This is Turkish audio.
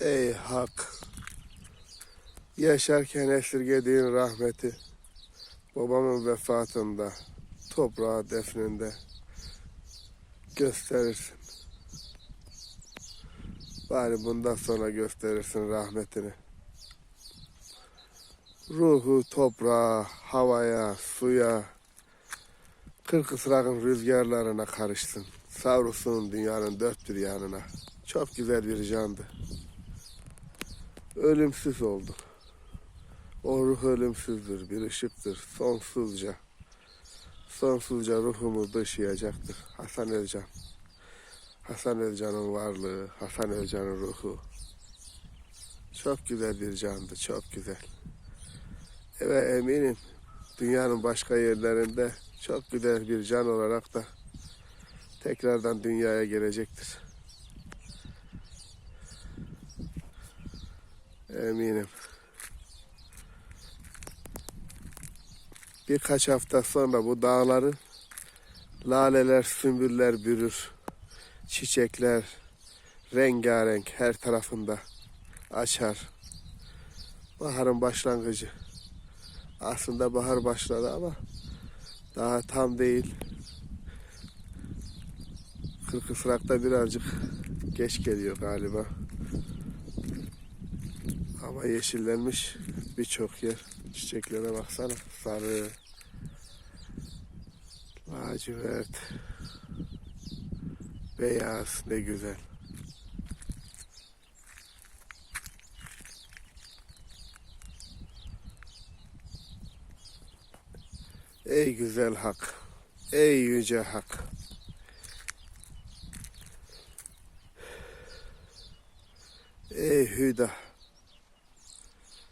Ey hak. Yaşarken esirgediğin rahmeti babamın vefatında toprağa defninde gösterirsin. Bari bundan sonra gösterirsin rahmetini. Ruhu toprağa, havaya, suya, kırk ısrağın rüzgarlarına karışsın. Savrulsun dünyanın dört bir yanına. Çok güzel bir candı. Ölümsüz oldu. O ruh ölümsüzdür, bir ışıktır, sonsuzca. Sonsuzca ruhumu dışlayacaktır. Hasan Özcan. Hasan Özcan'ın varlığı, Hasan Özcan'ın ruhu. Çok güzel bir candı, çok güzel. Ve eminim dünyanın başka yerlerinde çok güzel bir can olarak da tekrardan dünyaya gelecektir. Eminim. Birkaç hafta sonra bu dağları laleler, sümbüller bürür. Çiçekler rengarenk her tarafında açar. Baharın başlangıcı. Aslında bahar başladı ama daha tam değil. Kırkısrak'ta birazcık geç geliyor galiba. Ama yeşillenmiş birçok yer. Çiçeklere baksana. Sarı, lacivert, beyaz ne güzel. Ey güzel hak, ey yüce hak. Ey hüda,